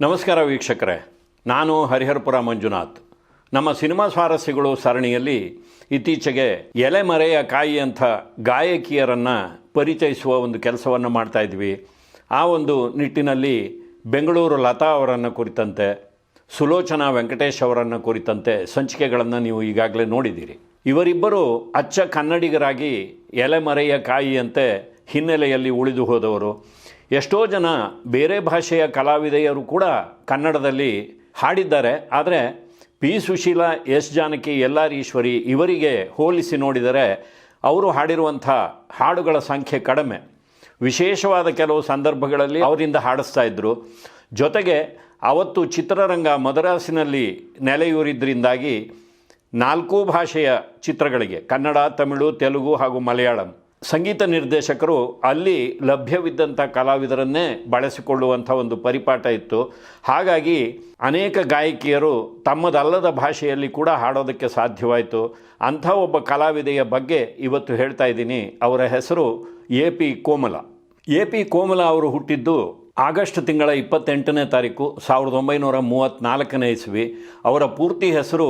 ನಮಸ್ಕಾರ ವೀಕ್ಷಕರೇ. ನಾನು ಹರಿಹರಪುರ ಮಂಜುನಾಥ್. ನಮ್ಮ ಸಿನಿಮಾ ಸ್ವಾರಸ್ಯಗಳು ಸರಣಿಯಲ್ಲಿ ಇತ್ತೀಚೆಗೆ ಎಲೆಮರೆಯ ಕಾಯಿ ಅಂಥ ಗಾಯಕಿಯರನ್ನು ಪರಿಚಯಿಸುವ ಒಂದು ಕೆಲಸವನ್ನು ಮಾಡ್ತಾಯಿದ್ವಿ ಆ ಒಂದು ನಿಟ್ಟಿನಲ್ಲಿ ಬೆಂಗಳೂರು ಲತಾ ಅವರನ್ನು ಕುರಿತಂತೆ, ಸುಲೋಚನಾ ವೆಂಕಟೇಶ್ ಅವರನ್ನು ಕುರಿತಂತೆ ಸಂಚಿಕೆಗಳನ್ನು ನೀವು ಈಗಾಗಲೇ ನೋಡಿದ್ದೀರಿ. ಇವರಿಬ್ಬರು ಅಚ್ಚ ಕನ್ನಡಿಗರಾಗಿ ಎಲೆಮರೆಯ ಕಾಯಿಯಂತೆ ಹಿನ್ನೆಲೆಯಲ್ಲಿ ಉಳಿದು ಹೋದವರು. ಎಷ್ಟೋ ಜನ ಬೇರೆ ಭಾಷೆಯ ಕಲಾವಿದೆಯರು ಕೂಡ ಕನ್ನಡದಲ್ಲಿ ಹಾಡಿದ್ದಾರೆ. ಆದರೆ P Susheela, S Janaki L Eshwari ಇವರಿಗೆ ಹೋಲಿಸಿ ನೋಡಿದರೆ ಅವರು ಹಾಡಿರುವಂಥ ಹಾಡುಗಳ ಸಂಖ್ಯೆ ಕಡಿಮೆ. ವಿಶೇಷವಾದ ಕೆಲವು ಸಂದರ್ಭಗಳಲ್ಲಿ ಅವರಿಂದ ಹಾಡಿಸ್ತಾ ಇದ್ದರು ಜೊತೆಗೆ ಅವತ್ತು ಚಿತ್ರರಂಗ ಮದ್ರಾಸಿನಲ್ಲಿ ನೆಲೆಯೂರಿದ್ದರಿಂದಾಗಿ ನಾಲ್ಕು ಭಾಷೆಯ ಚಿತ್ರಗಳಿಗೆ ಕನ್ನಡ, ತಮಿಳು, ತೆಲುಗು ಹಾಗೂ ಮಲಯಾಳಂ ಸಂಗೀತ ನಿರ್ದೇಶಕರು ಅಲ್ಲಿ ಲಭ್ಯವಿದ್ದಂಥ ಕಲಾವಿದರನ್ನೇ ಬಳಸಿಕೊಳ್ಳುವಂಥ ಒಂದು ಪರಿಪಾಠ ಇತ್ತು. ಹಾಗಾಗಿ ಅನೇಕ ಗಾಯಕಿಯರು ತಮ್ಮದಲ್ಲದ ಭಾಷೆಯಲ್ಲಿ ಕೂಡ ಹಾಡೋದಕ್ಕೆ ಸಾಧ್ಯವಾಯಿತು. ಅಂಥ ಒಬ್ಬ ಕಲಾವಿದೆಯ ಬಗ್ಗೆ ಇವತ್ತು ಹೇಳ್ತಾ ಇದ್ದೀನಿ. ಅವರ ಹೆಸರು A P Komala. A P Komala ಅವರು ಹುಟ್ಟಿದ್ದು ಆಗಸ್ಟ್ ತಿಂಗಳ ಇಪ್ಪತ್ತೆಂಟನೇ ತಾರೀಕು, ಸಾವಿರದ ಒಂಬೈನೂರ ಮೂವತ್ತ್ನಾಲ್ಕನೇ ಇಸ್ವಿ. ಅವರ ಪೂರ್ತಿ ಹೆಸರು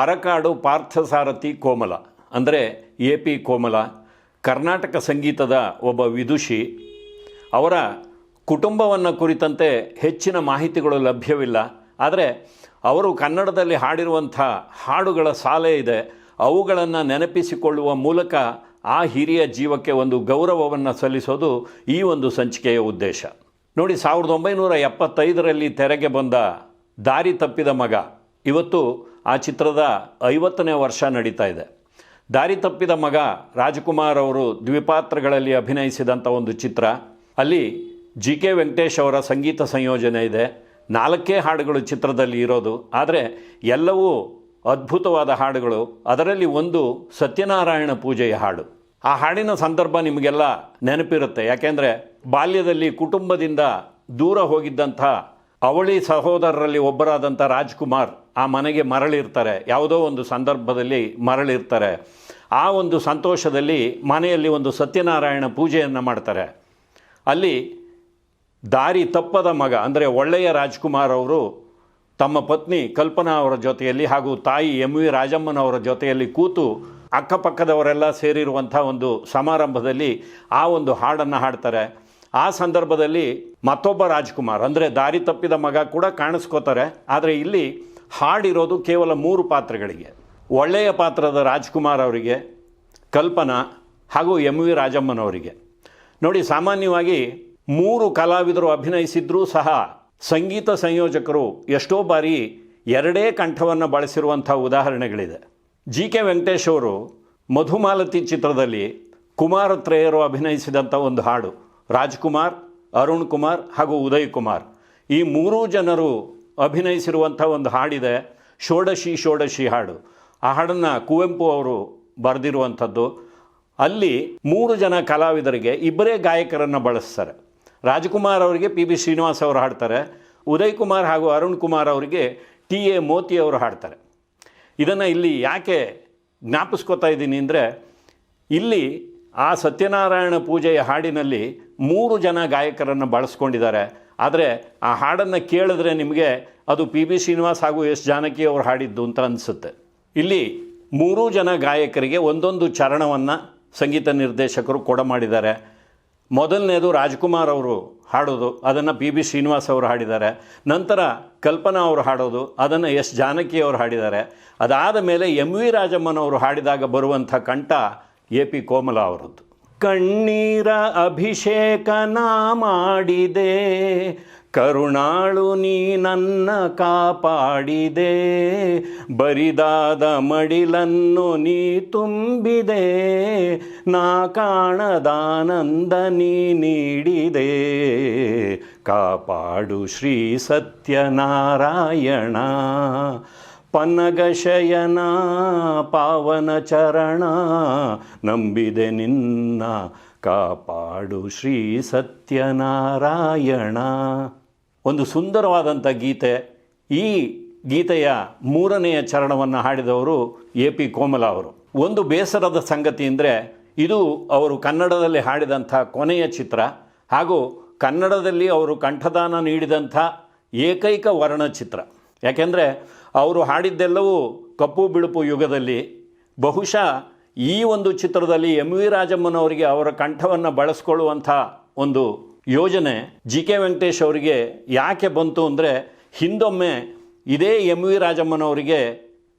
ಅರಕಾಡು ಪಾರ್ಥಸಾರಥಿ ಕೋಮಲ. ಅಂದರೆ ಎ ಪಿ ಕೋಮಲ. ಕರ್ನಾಟಕ ಸಂಗೀತದ ಒಬ್ಬ ವಿದುಷಿ, ಅವರ ಕುಟುಂಬವನ್ನು ಕುರಿತಂತೆ ಹೆಚ್ಚಿನ ಮಾಹಿತಿಗಳು ಲಭ್ಯವಿಲ್ಲ. ಆದರೆ ಅವರು ಕನ್ನಡದಲ್ಲಿ ಹಾಡಿರುವಂಥ ಹಾಡುಗಳ ಸಾಲೆ ಇದೆ. ಅವುಗಳನ್ನು ನೆನಪಿಸಿಕೊಳ್ಳುವ ಮೂಲಕ ಆ ಹಿರಿಯ ಜೀವಕ್ಕೆ ಒಂದು ಗೌರವವನ್ನು ಸಲ್ಲಿಸೋದು ಈ ಒಂದು ಸಂಚಿಕೆಯ ಉದ್ದೇಶ. ನೋಡಿ, ಸಾವಿರದ ಒಂಬೈನೂರ ಎಪ್ಪತ್ತೈದರಲ್ಲಿ ತೆರೆಗೆ ಬಂದ ದಾರಿ ತಪ್ಪಿದ ಮಗ. ಇವತ್ತು ಆ ಚಿತ್ರದ ಐವತ್ತನೇ ವರ್ಷ ನಡೀತಾ ಇದೆ. ದಾರಿ ತಪ್ಪಿದ ಮಗ ರಾಜ್ಕುಮಾರ್ ಅವರು ದ್ವಿಪಾತ್ರಗಳಲ್ಲಿ ಅಭಿನಯಿಸಿದಂಥ ಒಂದು ಚಿತ್ರ. ಅಲ್ಲಿ ಜಿ ಕೆ ವೆಂಕಟೇಶ್ ಅವರ ಸಂಗೀತ ಸಂಯೋಜನೆ ಇದೆ. ನಾಲ್ಕೇ ಹಾಡುಗಳು ಚಿತ್ರದಲ್ಲಿ ಇರೋದು. ಆದರೆ ಎಲ್ಲವೂ ಅದ್ಭುತವಾದ ಹಾಡುಗಳು. ಅದರಲ್ಲಿ ಒಂದು ಸತ್ಯನಾರಾಯಣ ಪೂಜೆಯ ಹಾಡು. ಆ ಹಾಡಿನ ಸಂದರ್ಭ ನಿಮಗೆಲ್ಲ ನೆನಪಿರುತ್ತೆ. ಯಾಕೆಂದರೆ ಬಾಲ್ಯದಲ್ಲಿ ಕುಟುಂಬದಿಂದ ದೂರ ಹೋಗಿದ್ದಂಥ ಅವಳಿ ಸಹೋದರರಲ್ಲಿ ಒಬ್ಬರಾದಂಥ ರಾಜ್ಕುಮಾರ್ ಆ ಮನೆಗೆ ಮರಳಿರ್ತಾರೆ. ಯಾವುದೋ ಒಂದು ಸಂದರ್ಭದಲ್ಲಿ ಮರಳಿರ್ತಾರೆ. ಆ ಒಂದು ಸಂತೋಷದಲ್ಲಿ ಮನೆಯಲ್ಲಿ ಒಂದು ಸತ್ಯನಾರಾಯಣ ಪೂಜೆಯನ್ನು ಮಾಡ್ತಾರೆ. ಅಲ್ಲಿ ದಾರಿ ತಪ್ಪದ ಮಗ, ಅಂದರೆ ಒಳ್ಳೆಯ ರಾಜ್ಕುಮಾರ್ ಅವರು ತಮ್ಮ ಪತ್ನಿ ಕಲ್ಪನಾ ಅವರ ಜೊತೆಯಲ್ಲಿ ಹಾಗೂ ತಾಯಿ ಎಂ ವಿ ರಾಜಮ್ಮನವರ ಜೊತೆಯಲ್ಲಿ ಕೂತು ಅಕ್ಕಪಕ್ಕದವರೆಲ್ಲ ಸೇರಿರುವಂಥ ಒಂದು ಸಮಾರಂಭದಲ್ಲಿ ಆ ಒಂದು ಹಾಡನ್ನು ಹಾಡ್ತಾರೆ. ಆ ಸಂದರ್ಭದಲ್ಲಿ ಮತ್ತೊಬ್ಬ ರಾಜ್ಕುಮಾರ್, ಅಂದರೆ ದಾರಿ ತಪ್ಪಿದ ಮಗ ಕೂಡ ಕಾಣಿಸ್ಕೋತಾರೆ. ಆದರೆ ಇಲ್ಲಿ ಹಾಡಿರೋದು ಕೇವಲ ಮೂರು ಪಾತ್ರಗಳಿಗೆ. ಒಳ್ಳೆಯ ಪಾತ್ರದ ರಾಜ್ಕುಮಾರ್ ಅವರಿಗೆ, ಕಲ್ಪನಾ ಹಾಗೂ ಎಂ ವಿ ರಾಜಮ್ಮನವರಿಗೆ ನೋಡಿ, ಸಾಮಾನ್ಯವಾಗಿ ಮೂರು ಕಲಾವಿದರು ಅಭಿನಯಿಸಿದ್ರೂ ಸಹ ಸಂಗೀತ ಸಂಯೋಜಕರು ಎಷ್ಟೋ ಬಾರಿ ಎರಡೇ ಕಂಠವನ್ನು ಬಳಸಿರುವಂಥ ಉದಾಹರಣೆಗಳಿದೆ. ಜಿ ಕೆ ವೆಂಕಟೇಶ್ ಅವರು ಮಧುಮಾಲತಿ ಚಿತ್ರದಲ್ಲಿ ಕುಮಾರತ್ರಯರು ಅಭಿನಯಿಸಿದಂಥ ಒಂದು ಹಾಡು, ರಾಜ್ಕುಮಾರ್, ಅರುಣ್ ಕುಮಾರ್ ಹಾಗೂ ಉದಯ್ ಕುಮಾರ್. ಈ ಮೂರೂ ಜನರು ಅಭಿನಯಿಸಿರುವಂಥ ಒಂದು ಹಾಡಿದೆ, ಷೋಡಶಿ ಷೋಡಶಿ ಹಾಡು ಆ ಹಾಡನ್ನು ಕುವೆಂಪು ಅವರು ಬರೆದಿರುವಂಥದ್ದು. ಅಲ್ಲಿ ಮೂರು ಜನ ಕಲಾವಿದರಿಗೆ ಇಬ್ಬರೇ ಗಾಯಕರನ್ನು ಬಳಸ್ತಾರೆ. ರಾಜ್ಕುಮಾರ್ ಅವರಿಗೆ ಪಿ ಬಿ ಶ್ರೀನಿವಾಸ್ ಅವರು ಹಾಡ್ತಾರೆ. ಉದಯ್ ಕುಮಾರ್ ಹಾಗೂ ಅರುಣ್ ಕುಮಾರ್ ಅವರಿಗೆ ಟಿ ಎ ಮೋತಿ ಅವರು ಹಾಡ್ತಾರೆ. ಇದನ್ನು ಇಲ್ಲಿ ಯಾಕೆ ಜ್ಞಾಪಿಸ್ಕೋತಾ ಇದ್ದೀನಿ ಅಂದರೆ, ಇಲ್ಲಿ ಆ ಸತ್ಯನಾರಾಯಣ ಪೂಜೆಯ ಹಾಡಿನಲ್ಲಿ ಮೂರು ಜನ ಗಾಯಕರನ್ನು ಬಳಸ್ಕೊಂಡಿದ್ದಾರೆ. ಆದರೆ ಆ ಹಾಡನ್ನು ಕೇಳಿದ್ರೆ ನಿಮಗೆ ಅದು ಪಿ ಬಿ ಶ್ರೀನಿವಾಸ್ ಹಾಗೂ ಎಸ್ ಜಾನಕಿ ಅವರು ಹಾಡಿದ್ದು ಅಂತ ಅನಿಸುತ್ತೆ. ಇಲ್ಲಿ ಮೂರೂ ಜನ ಗಾಯಕರಿಗೆ ಒಂದೊಂದು ಚರಣವನ್ನು ಸಂಗೀತ ನಿರ್ದೇಶಕರು ಕೊಡ ಮಾಡಿದ್ದಾರೆ. ಮೊದಲನೇದು ರಾಜ್ಕುಮಾರ್ ಅವರು ಹಾಡೋದು, ಅದನ್ನು ಪಿ ಬಿ ಶ್ರೀನಿವಾಸ್ ಅವರು ಹಾಡಿದ್ದಾರೆ. ನಂತರ ಕಲ್ಪನಾ ಅವರು ಹಾಡೋದು, ಅದನ್ನು ಎಸ್ ಜಾನಕಿ ಅವರು ಹಾಡಿದ್ದಾರೆ. ಅದಾದ ಮೇಲೆ ಎಂ ವಿ ರಾಜಮ್ಮನವರು ಹಾಡಿದಾಗ ಬರುವಂಥ ಕಂಠ ಎ ಪಿ ಕೋಮಲ ಅವರದ್ದು. ಕಣ್ಣೀರ ಅಭಿಷೇಕನ ಮಾಡಿದೆ. ಕರುಣಾಳು ನೀ ನನ್ನ ಕಾಪಾಡಿದೆ. ಬರಿದಾದ ಮಡಿಲನ್ನು ನೀ ತುಂಬಿದೆ. ನಾ ಕಾಣದಾನಂದ ನೀ ನೀಡಿದೆ. ಕಾಪಾಡು ಶ್ರೀ ಸತ್ಯನಾರಾಯಣ. ಪನ್ನಗಶಯನ ಪಾವನ ಚರಣ ನಂಬಿದೆ ನಿನ್ನ ಕಾಪಾಡು ಶ್ರೀ ಸತ್ಯನಾರಾಯಣ. ಒಂದು ಸುಂದರವಾದಂಥ ಗೀತೆ. ಈ ಗೀತೆಯ ಮೂರನೆಯ ಚರಣವನ್ನು ಹಾಡಿದವರು ಎ ಪಿ ಕೋಮಲ ಅವರು. ಒಂದು ಬೇಸರದ ಸಂಗತಿ ಅಂದರೆ ಇದು ಅವರು ಕನ್ನಡದಲ್ಲಿ ಹಾಡಿದಂಥ ಕೊನೆಯ ಚಿತ್ರ ಹಾಗೂ ಕನ್ನಡದಲ್ಲಿ ಅವರು ಕಂಠದಾನ ನೀಡಿದಂಥ ಏಕೈಕ ವರ್ಣಚಿತ್ರ. ಯಾಕೆಂದರೆ ಅವರು ಹಾಡಿದ್ದೆಲ್ಲವೂ ಕಪ್ಪು ಬಿಳುಪು ಯುಗದಲ್ಲಿ. ಬಹುಶಃ ಈ ಒಂದು ಚಿತ್ರದಲ್ಲಿ ಎಂ ವಿ ರಾಜಮ್ಮನವರಿಗೆ ಅವರ ಕಂಠವನ್ನು ಬಳಸ್ಕೊಳ್ಳುವಂಥ ಒಂದು ಯೋಜನೆ ಜಿ ಕೆ ವೆಂಕಟೇಶ್ ಅವರಿಗೆ ಯಾಕೆ ಬಂತು ಅಂದರೆ ಹಿಂದೊಮ್ಮೆ ಇದೇ ಎಂ ವಿ ರಾಜಮ್ಮನವರಿಗೆ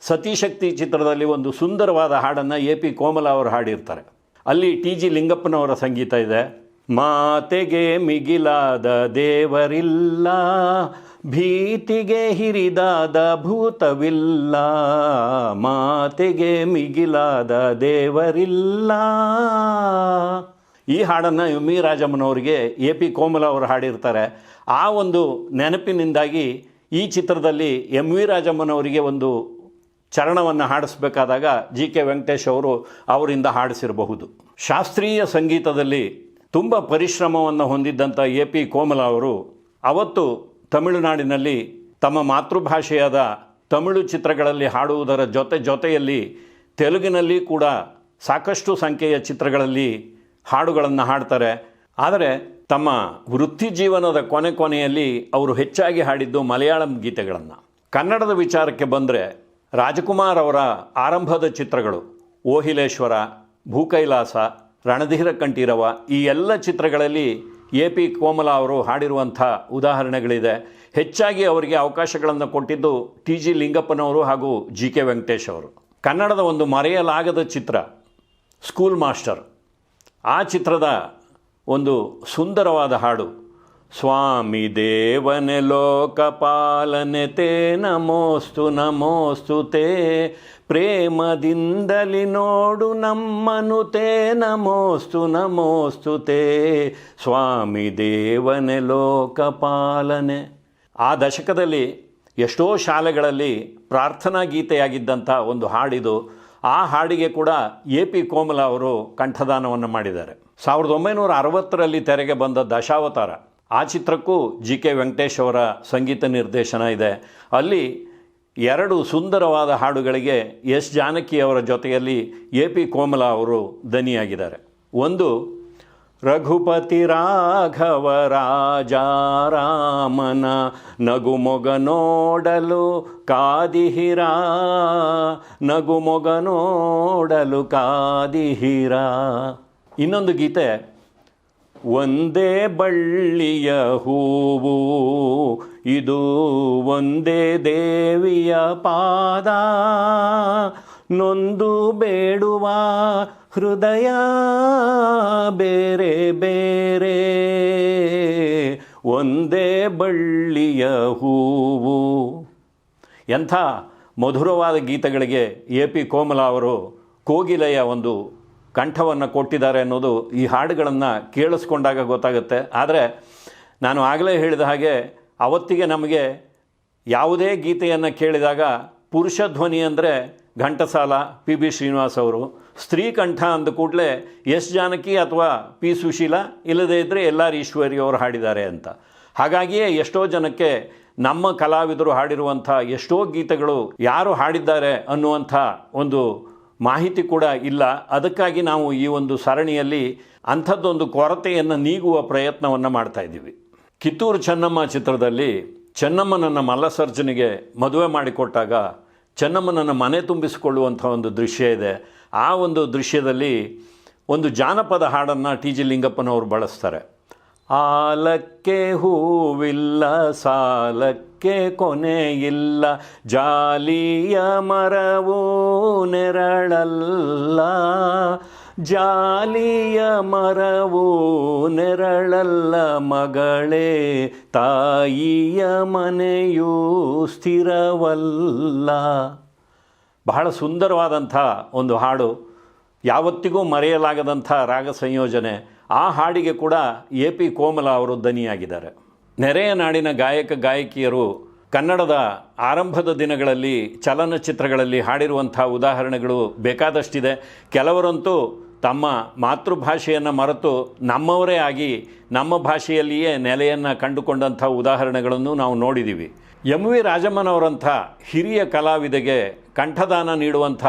ಸತೀಶಕ್ತಿ ಚಿತ್ರದಲ್ಲಿ ಒಂದು ಸುಂದರವಾದ ಹಾಡನ್ನು ಎ ಪಿ ಕೋಮಲ ಅವರು ಹಾಡಿರ್ತಾರೆ. ಅಲ್ಲಿ ಟಿ ಜಿ ಲಿಂಗಪ್ಪನವರ ಸಂಗೀತ ಇದೆ. ಮಾತೆಗೆ ಮಿಗಿಲಾದ ದೇವರಿಲ್ಲ ಭೀತಿಗೆ ಹಿರಿದಾದ ಭೂತವಿಲ್ಲ, ಮಾತೆಗೆ ಮಿಗಿಲಾದ ದೇವರಿಲ್ಲ. ಈ ಹಾಡನ್ನು ಇ ರಾಜಮ್ಮನವರಿಗೆ ಎ ಪಿ ಕೋಮಲ ಅವರು ಹಾಡಿರ್ತಾರೆ. ಆ ಒಂದು ನೆನಪಿನಿಂದಾಗಿ ಈ ಚಿತ್ರದಲ್ಲಿ ಎಂ ವಿ ರಾಜಮ್ಮನವರಿಗೆ ಒಂದು ಚರಣವನ್ನು ಹಾಡಿಸ್ಬೇಕಾದಾಗ ಜಿ ಕೆ ವೆಂಕಟೇಶ್ ಅವರು ಅವರಿಂದ ಹಾಡಿಸಿರಬಹುದು. ಶಾಸ್ತ್ರೀಯ ಸಂಗೀತದಲ್ಲಿ ತುಂಬ ಪರಿಶ್ರಮವನ್ನು ಹೊಂದಿದ್ದಂಥ ಎ ಪಿ ಕೋಮಲ ಅವರು ಅವತ್ತು ತಮಿಳುನಾಡಿನಲ್ಲಿ ತಮ್ಮ ಮಾತೃಭಾಷೆಯಾದ ತಮಿಳು ಚಿತ್ರಗಳಲ್ಲಿ ಹಾಡುವುದರ ಜೊತೆ ಜೊತೆಯಲ್ಲಿ ತೆಲುಗಿನಲ್ಲಿ ಕೂಡ ಸಾಕಷ್ಟು ಸಂಖ್ಯೆಯ ಚಿತ್ರಗಳಲ್ಲಿ ಹಾಡುಗಳನ್ನು ಹಾಡ್ತಾರೆ. ಆದರೆ ತಮ್ಮ ವೃತ್ತಿ ಜೀವನದ ಕೊನೆ ಕೊನೆಯಲ್ಲಿ ಅವರು ಹೆಚ್ಚಾಗಿ ಹಾಡಿದ್ದು ಮಲಯಾಳಂ ಗೀತೆಗಳನ್ನು. ಕನ್ನಡದ ವಿಚಾರಕ್ಕೆ ಬಂದರೆ ರಾಜಕುಮಾರ್ ಅವರ ಆರಂಭದ ಚಿತ್ರಗಳು ಓಹಿಲೇಶ್ವರ, ಭೂಕೈಲಾಸ, ರಣಧೀರ ಕಂಠೀರವ ಈ ಎಲ್ಲ ಚಿತ್ರಗಳಲ್ಲಿ ಎ ಪಿ ಕೋಮಲ ಅವರು ಹಾಡಿರುವಂಥ ಉದಾಹರಣೆಗಳಿದೆ. ಹೆಚ್ಚಾಗಿ ಅವರಿಗೆ ಅವಕಾಶಗಳನ್ನು ಕೊಟ್ಟಿದ್ದು ಟಿ ಜಿ ಲಿಂಗಪ್ಪನವರು ಹಾಗೂ ಜಿ ಕೆ ವೆಂಕಟೇಶ್ ಅವರು. ಕನ್ನಡದ ಒಂದು ಮರೆಯಲಾಗದ ಚಿತ್ರ, ಸ್ಕೂಲ್ ಮಾಸ್ಟರ್. ಆ ಚಿತ್ರದ ಒಂದು ಸುಂದರವಾದ ಹಾಡು. ಸ್ವಾಮಿ ದೇವನೆ ಲೋಕಪಾಲನೆ ತೇ, ನಮೋಸ್ತು ನಮೋಸ್ತು ತೇ. ಪ್ರೇಮದಿಂದಲಿ ನೋಡು ನಮ್ಮನು ತೇ, ನಮೋಸ್ತು ನಮೋಸ್ತು ತೇ. ಸ್ವಾಮಿ ದೇವನೆ ಲೋಕಪಾಲನೆ. ಆ ದಶಕದಲ್ಲಿ ಎಷ್ಟೋ ಶಾಲೆಗಳಲ್ಲಿ ಪ್ರಾರ್ಥನಾ ಗೀತೆಯಾಗಿದ್ದಂಥ ಒಂದು ಹಾಡಿದು, ಆ ಹಾಡಿಗೆ ಕೂಡ ಎ ಪಿ ಕೋಮಲ ಅವರು ಕಂಠದಾನವನ್ನು ಮಾಡಿದ್ದಾರೆ. ಸಾವಿರದ ಒಂಬೈನೂರ ಅರವತ್ತರಲ್ಲಿ ತೆರೆಗೆ ಬಂದ ದಶಾವತಾರ. ಆ ಚಿತ್ರಕ್ಕೂ ಜಿ ಕೆ ವೆಂಕಟೇಶ್ ಅವರ ಸಂಗೀತ ನಿರ್ದೇಶನ ಇದೆ. ಅಲ್ಲಿ ಎರಡು ಸುಂದರವಾದ ಹಾಡುಗಳಿಗೆ ಎಸ್ ಜಾನಕಿ ಅವರ ಜೊತೆಯಲ್ಲಿ ಎ ಪಿ ಕೋಮಲ ಅವರು ದನಿಯಾಗಿದ್ದಾರೆ ಒಂದು, ರಘುಪತಿ ರಾಘವ ರಾಜಾರಾಮನ ನಗುಮೊಗ ನೋಡಲು ಕಾದಿಹಿರ ನಗುಮೊಗ ನೋಡಲು ಕಾದಿಹಿರ. ಇನ್ನೊಂದು ಗೀತೆ ಒಂದೇ ಬಳ್ಳಿಯ ಹೂವು, ಇದು ಒಂದೇ ದೇವಿಯ ಪಾದ. ನೊಂದು ಬೇಡುವ ಹೃದಯ, ಬೇರೆ ಬೇರೆ. ಒಂದೇ ಬಳ್ಳಿಯ ಹೂವು. ಎಂಥ ಮಧುರವಾದ ಗೀತೆಗಳಿಗೆ ಎ ಪಿ ಕೋಮಲ ಅವರು ಕೋಗಿಲೆಯ ಒಂದು ಕಂಠವನ್ನು ಕೊಟ್ಟಿದ್ದಾರೆ ಅನ್ನೋದು ಈ ಹಾಡುಗಳನ್ನು ಕೇಳಿಸ್ಕೊಂಡಾಗ ಗೊತ್ತಾಗುತ್ತೆ. ಆದರೆ ನಾನು ಆಗಲೇ ಹೇಳಿದ ಹಾಗೆ ಅವತ್ತಿಗೆ ನಮಗೆ ಯಾವುದೇ ಗೀತೆಯನ್ನು ಕೇಳಿದಾಗ ಪುರುಷ ಧ್ವನಿ ಅಂದರೆ ಘಂಟಸಾಲ, ಪಿ ಬಿ ಶ್ರೀನಿವಾಸ್ ಅವರು. ಸ್ತ್ರೀ ಕಂಠ ಅಂದ ಕೂಡಲೇ ಎಸ್ ಜಾನಕಿ ಅಥವಾ ಪಿ ಸುಶೀಲ ಇಲ್ಲದೇ ಇದ್ದರೆ ಎಲ್ ಆರ್ ಈಶ್ವರಿ ಅವರು ಹಾಡಿದ್ದಾರೆ ಅಂತ. ಹಾಗಾಗಿಯೇ ಎಷ್ಟೋ ಜನಕ್ಕೆ ನಮ್ಮ ಕಲಾವಿದರು ಹಾಡಿರುವಂಥ ಎಷ್ಟೋ ಗೀತೆಗಳು ಯಾರು ಹಾಡಿದ್ದಾರೆ ಅನ್ನುವಂಥ ಒಂದು ಮಾಹಿತಿ ಕೂಡ ಇಲ್ಲ. ಅದಕ್ಕಾಗಿ ನಾವು ಈ ಒಂದು ಸರಣಿಯಲ್ಲಿ ಅಂಥದ್ದೊಂದು ಕೊರತೆಯನ್ನು ನೀಗುವ ಪ್ರಯತ್ನವನ್ನು ಮಾಡ್ತಾ ಇದ್ದೀವಿ. ಕಿತ್ತೂರು ಚೆನ್ನಮ್ಮ ಚಿತ್ರದಲ್ಲಿ ಚೆನ್ನಮ್ಮನನ್ನು ಮಲ್ಲಸರ್ಜನಿಗೆ ಮದುವೆ ಮಾಡಿಕೊಟ್ಟಾಗ ಚೆನ್ನಮ್ಮನನ್ನು ಮನೆ ತುಂಬಿಸಿಕೊಳ್ಳುವಂಥ ಒಂದು ದೃಶ್ಯ ಇದೆ. ಆ ಒಂದು ದೃಶ್ಯದಲ್ಲಿ ಒಂದು ಜಾನಪದ ಹಾಡನ್ನು ಟಿ ಜಿ ಲಿಂಗಪ್ಪನವರು ಬಳಸ್ತಾರೆ. ಆಲಕ್ಕೆ ಹೂವಿಲ್ಲ ಸಾಲಕ್ಕೆ ಕೊನೆಯಿಲ್ಲ. ಜಾಲಿಯ ಮರವೂ ನೆರಳಲ್ಲ. ಜಾಲಿಯ ಮರವೂ ನೆರಳಲ್ಲ. ಮಗಳೇ, ತಾಯಿಯ ಮನೆಯೂ ಸ್ಥಿರವಲ್ಲ. ಬಹಳ ಸುಂದರವಾದಂಥ ಒಂದು ಹಾಡು. ಯಾವತ್ತಿಗೂ ಮರೆಯಲಾಗದಂಥ ರಾಗ ಸಂಯೋಜನೆ ಆ ಹಾಡಿಗೆ ಕೂಡ ಎ ಪಿ ಕೋಮಲ ಅವರು ದನಿಯಾಗಿದ್ದಾರೆ ನೆರೆಯ ನಾಡಿನ ಗಾಯಕ ಗಾಯಕಿಯರು ಕನ್ನಡದ ಆರಂಭದ ದಿನಗಳಲ್ಲಿ ಚಲನಚಿತ್ರಗಳಲ್ಲಿ ಹಾಡಿರುವಂಥ ಉದಾಹರಣೆಗಳು ಬೇಕಾದಷ್ಟಿದೆ. ಕೆಲವರಂತೂ ತಮ್ಮ ಮಾತೃಭಾಷೆಯನ್ನು ಮರೆತು ನಮ್ಮವರೇ ಆಗಿ ನಮ್ಮ ಭಾಷೆಯಲ್ಲಿಯೇ ನೆಲೆಯನ್ನು ಕಂಡುಕೊಂಡಂಥ ಉದಾಹರಣೆಗಳನ್ನು ನಾವು ನೋಡಿದ್ದೀವಿ ಎಂ ವಿ ರಾಜಮ್ಮನವರಂಥ ಹಿರಿಯ ಕಲಾವಿದೆಗೆ ಕಂಠದಾನ ನೀಡುವಂಥ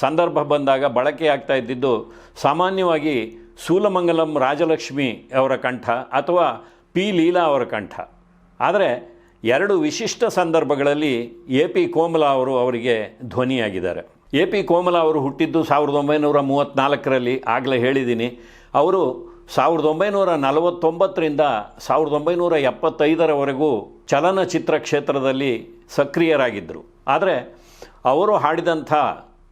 ಸಂದರ್ಭ ಬಂದಾಗ ಬಳಕೆಯಾಗ್ತಾ ಇದ್ದಿದ್ದು ಸಾಮಾನ್ಯವಾಗಿ ಸೂಲಮಂಗಲಂ ರಾಜಲಕ್ಷ್ಮಿ ಅವರ ಕಂಠ ಅಥವಾ ಪಿ ಲೀಲಾ ಅವರ ಕಂಠ. ಆದರೆ ಎರಡು ವಿಶಿಷ್ಟ ಸಂದರ್ಭಗಳಲ್ಲಿ ಎ ಪಿ ಕೋಮಲ ಅವರು ಅವರಿಗೆ ಧ್ವನಿಯಾಗಿದ್ದಾರೆ. ಎ ಪಿ ಕೋಮಲ ಅವರು ಹುಟ್ಟಿದ್ದು ಸಾವಿರದ ಒಂಬೈನೂರ ಮೂವತ್ತ್ನಾಲ್ಕರಲ್ಲಿ ಆಗಲೇ ಹೇಳಿದ್ದೀನಿ. ಅವರು ಸಾವಿರದ ಒಂಬೈನೂರ ನಲವತ್ತೊಂಬತ್ತರಿಂದ ಸಾವಿರದ ಒಂಬೈನೂರ ಎಪ್ಪತ್ತೈದರವರೆಗೂ ಚಲನಚಿತ್ರ ಕ್ಷೇತ್ರದಲ್ಲಿ ಸಕ್ರಿಯರಾಗಿದ್ದರು. ಆದರೆ ಅವರು ಹಾಡಿದಂಥ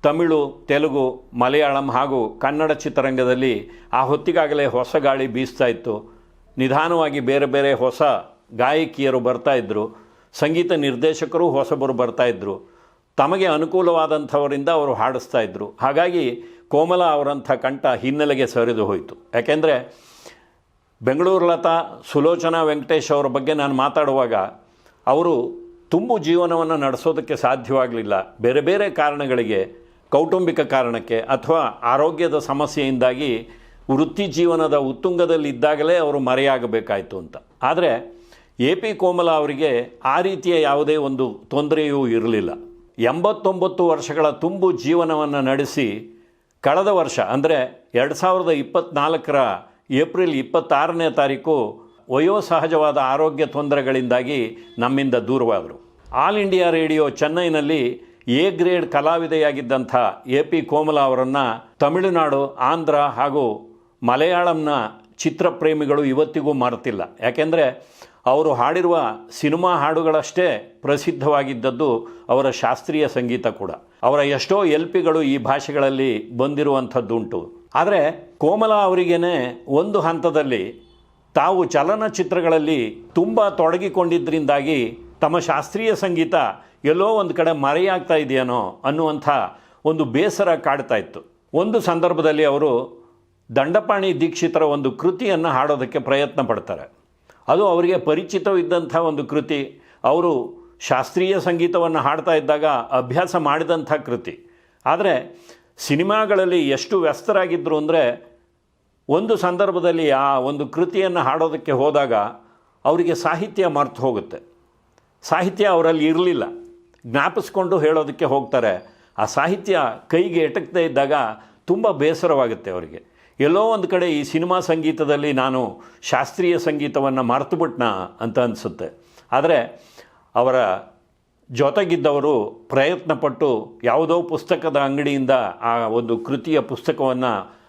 ತಮಿಳು, ತೆಲುಗು, ಮಲಯಾಳಂ ಹಾಗೂ ಕನ್ನಡ ಚಿತ್ರರಂಗದಲ್ಲಿ ಆ ಹೊತ್ತಿಗಾಗಲೇ ಹೊಸ ಗಾಳಿ ಬೀಸ್ತಾ ಇತ್ತು. ನಿಧಾನವಾಗಿ ಬೇರೆ ಬೇರೆ ಹೊಸ ಗಾಯಕಿಯರು ಬರ್ತಾ ಇದ್ದರು ಸಂಗೀತ ನಿರ್ದೇಶಕರು ಹೊಸಬರು ಬರ್ತಾ ಇದ್ದರು ತಮಗೆ ಅನುಕೂಲವಾದಂಥವರಿಂದ ಅವರು ಹಾಡಿಸ್ತಾ ಇದ್ದರು ಹಾಗಾಗಿ ಕೋಮಲ ಅವರಂಥ ಕಂಠ ಹಿನ್ನೆಲೆಗೆ ಸರಿದು ಹೋಯಿತು. ಯಾಕೆಂದರೆ ಬೆಂಗಳೂರು ಲತಾ, ಸುಲೋಚನಾ ವೆಂಕಟೇಶ್ ಅವರ ಬಗ್ಗೆ ನಾನು ಮಾತಾಡುವಾಗ ಅವರು ತುಂಬು ಜೀವನವನ್ನು ನಡೆಸೋದಕ್ಕೆ ಸಾಧ್ಯವಾಗಲಿಲ್ಲ. ಬೇರೆ ಬೇರೆ ಕಾರಣಗಳಿಗೆ, ಕೌಟುಂಬಿಕ ಕಾರಣಕ್ಕೆ ಅಥವಾ ಆರೋಗ್ಯದ ಸಮಸ್ಯೆಯಿಂದಾಗಿ ವೃತ್ತಿ ಜೀವನದ ಉತ್ತುಂಗದಲ್ಲಿದ್ದಾಗಲೇ ಅವರು ಮರೆಯಾಗಬೇಕಾಯಿತು ಅಂತ. ಆದರೆ ಎ ಪಿ ಕೋಮಲ ಅವರಿಗೆ ಆ ರೀತಿಯ ಯಾವುದೇ ಒಂದು ತೊಂದರೆಯೂ ಇರಲಿಲ್ಲ. ಎಂಬತ್ತೊಂಬತ್ತು ವರ್ಷಗಳ ತುಂಬು ಜೀವನವನ್ನು ನಡೆಸಿ ಕಳೆದ ವರ್ಷ, ಅಂದರೆ ಎರಡು ಸಾವಿರದ ಇಪ್ಪತ್ತ್ನಾಲ್ಕರ ಏಪ್ರಿಲ್ ಇಪ್ಪತ್ತಾರನೇ ತಾರೀಕು ವಯೋಸಹಜವಾದ ಆರೋಗ್ಯ ತೊಂದರೆಗಳಿಂದಾಗಿ ನಮ್ಮಿಂದ ದೂರವಾದರು. ಆಲ್ ಇಂಡಿಯಾ ರೇಡಿಯೋ ಚೆನ್ನೈನಲ್ಲಿ ಎ ಗ್ರೇಡ್ ಕಲಾವಿದೆಯಾಗಿದ್ದಂಥ ಎ ಪಿ ಕೋಮಲ ಅವರನ್ನು ತಮಿಳುನಾಡು, ಆಂಧ್ರ ಹಾಗೂ ಮಲಯಾಳಂನ ಚಿತ್ರಪ್ರೇಮಿಗಳು ಇವತ್ತಿಗೂ ಮರೆತಿಲ್ಲ. ಯಾಕೆಂದರೆ ಅವರು ಹಾಡಿರುವ ಸಿನಿಮಾ ಹಾಡುಗಳಷ್ಟೇ ಪ್ರಸಿದ್ಧವಾಗಿದ್ದದ್ದು ಅವರ ಶಾಸ್ತ್ರೀಯ ಸಂಗೀತ ಕೂಡ. ಅವರ ಎಷ್ಟೋ ಎಲ್ ಪಿಗಳು ಈ ಭಾಷೆಗಳಲ್ಲಿ ಬಂದಿರುವಂಥದ್ದುಂಟು. ಆದರೆ ಕೋಮಲ ಅವರಿಗೇನೆ ಒಂದು ಹಂತದಲ್ಲಿ ತಾವು ಚಲನಚಿತ್ರಗಳಲ್ಲಿ ತುಂಬ ತೊಡಗಿಕೊಂಡಿದ್ದರಿಂದಾಗಿ ತಮ್ಮ ಶಾಸ್ತ್ರೀಯ ಸಂಗೀತ ಎಲ್ಲೋ ಒಂದು ಕಡೆ ಮರೆಯಾಗ್ತಾ ಇದೆಯೇನೋ ಅನ್ನುವಂಥ ಒಂದು ಬೇಸರ ಕಾಡ್ತಾ ಇತ್ತು. ಒಂದು ಸಂದರ್ಭದಲ್ಲಿ ಅವರು ದಂಡಪಾಣಿ ದೀಕ್ಷಿತರ ಒಂದು ಕೃತಿಯನ್ನು ಹಾಡೋದಕ್ಕೆ ಪ್ರಯತ್ನ ಪಡ್ತಾರೆ. ಅದು ಅವರಿಗೆ ಪರಿಚಿತವಿದ್ದಂಥ ಒಂದು ಕೃತಿ. ಅವರು ಶಾಸ್ತ್ರೀಯ ಸಂಗೀತವನ್ನು ಹಾಡ್ತಾ ಇದ್ದಾಗ ಅಭ್ಯಾಸ ಮಾಡಿದಂಥ ಕೃತಿ. ಆದರೆ ಸಿನಿಮಾಗಳಲ್ಲಿ ಎಷ್ಟು ವ್ಯಸ್ತರಾಗಿದ್ದರು ಅಂದರೆ ಒಂದು ಸಂದರ್ಭದಲ್ಲಿ ಆ ಒಂದು ಕೃತಿಯನ್ನು ಹಾಡೋದಕ್ಕೆ ಹೋದಾಗ ಅವರಿಗೆ ಸಾಹಿತ್ಯ ಮರ್ತು ಹೋಗುತ್ತೆ. ಸಾಹಿತ್ಯ ಅವರಲ್ಲಿ ಇರಲಿಲ್ಲ. ಜ್ಞಾಪಿಸ್ಕೊಂಡು ಹೇಳೋದಕ್ಕೆ ಹೋಗ್ತಾರೆ. ಆ ಸಾಹಿತ್ಯ ಕೈಗೆ ಎಟಕ್ತಾ ಇದ್ದಾಗ ತುಂಬ ಬೇಸರವಾಗುತ್ತೆ ಅವರಿಗೆ. ಎಲ್ಲೋ ಒಂದು ಕಡೆ ಈ ಸಿನಿಮಾ ಸಂಗೀತದಲ್ಲಿ ನಾನು ಶಾಸ್ತ್ರೀಯ ಸಂಗೀತವನ್ನು ಮರ್ತುಬಿಟ್ನ ಅಂತ ಅನಿಸುತ್ತೆ. ಆದರೆ ಅವರ ಜೊತೆಗಿದ್ದವರು ಪ್ರಯತ್ನಪಟ್ಟು ಯಾವುದೋ ಪುಸ್ತಕದ ಅಂಗಡಿಯಿಂದ ಆ ಒಂದು ಕೃತಿಯ ಪುಸ್ತಕವನ್ನು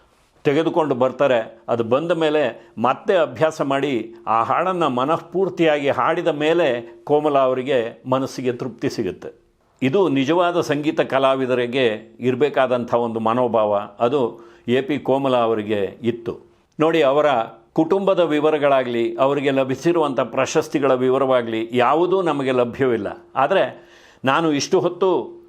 ತೆಗೆದುಕೊಂಡು ಬರ್ತಾರೆ. ಅದು ಬಂದ ಮೇಲೆ ಮತ್ತೆ ಅಭ್ಯಾಸ ಮಾಡಿ ಆ ಹಾಡನ್ನು ಮನಃಪೂರ್ತಿಯಾಗಿ ಹಾಡಿದ ಮೇಲೆ ಕೋಮಲ ಅವರಿಗೆ ಮನಸ್ಸಿಗೆ ತೃಪ್ತಿ ಸಿಗುತ್ತೆ. ಇದು ನಿಜವಾದ ಸಂಗೀತ ಕಲಾವಿದರಿಗೆ ಇರಬೇಕಾದಂಥ ಒಂದು ಮನೋಭಾವ. ಅದು ಎ ಪಿ ಕೋಮಲ ಅವರಿಗೆ ಇತ್ತು. ನೋಡಿ, ಅವರ ಕುಟುಂಬದ ವಿವರಗಳಾಗಲಿ, ಅವರಿಗೆ ಲಭಿಸಿರುವಂಥ ಪ್ರಶಸ್ತಿಗಳ ವಿವರವಾಗಲಿ ಯಾವುದೂ ನಮಗೆ ಲಭ್ಯವಿಲ್ಲ. ಆದರೆ ನಾನು ಇಷ್ಟು ಹೊತ್ತು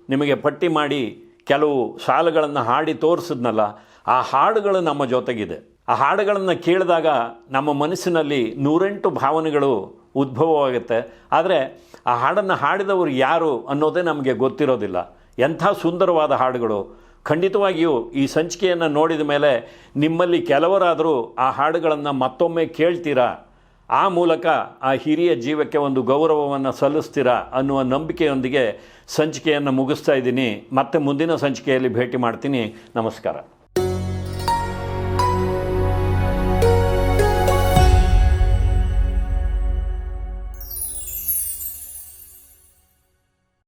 ನಿಮಗೆ ಪಟ್ಟಿ ಮಾಡಿ ಕೆಲವು ಸಾಲುಗಳನ್ನು ಹಾಡಿ ತೋರಿಸಿದ್ನಲ್ಲ, ಆ ಹಾಡುಗಳು ನಮ್ಮ ಜೊತೆಗಿದೆ. ಆ ಹಾಡುಗಳನ್ನು ಕೇಳಿದಾಗ ನಮ್ಮ ಮನಸ್ಸಿನಲ್ಲಿ ನೂರೆಂಟು ಭಾವನೆಗಳು ಉದ್ಭವವಾಗುತ್ತೆ. ಆದರೆ ಆ ಹಾಡನ್ನು ಹಾಡಿದವರು ಯಾರು ಅನ್ನೋದೇ ನಮಗೆ ಗೊತ್ತಿರೋದಿಲ್ಲ. ಎಂಥ ಸುಂದರವಾದ ಹಾಡುಗಳು. ಖಂಡಿತವಾಗಿಯೂ ಈ ಸಂಚಿಕೆಯನ್ನು ನೋಡಿದ ಮೇಲೆ ನಿಮ್ಮಲ್ಲಿ ಕೆಲವರಾದರೂ ಆ ಹಾಡುಗಳನ್ನು ಮತ್ತೊಮ್ಮೆ ಕೇಳ್ತೀರಾ? ಆ ಮೂಲಕ ಆ ಹಿರಿಯ ಜೀವಕ್ಕೆ ಒಂದು ಗೌರವವನ್ನು ಸಲ್ಲಿಸ್ತೀರಾ ಅನ್ನುವ ನಂಬಿಕೆಯೊಂದಿಗೆ ಸಂಚಿಕೆಯನ್ನು ಮುಗಿಸ್ತಾ ಇದ್ದೀನಿ. ಮತ್ತೆ ಮುಂದಿನ ಸಂಚಿಕೆಯಲ್ಲಿ ಭೇಟಿ ಮಾಡ್ತೀನಿ. ನಮಸ್ಕಾರ.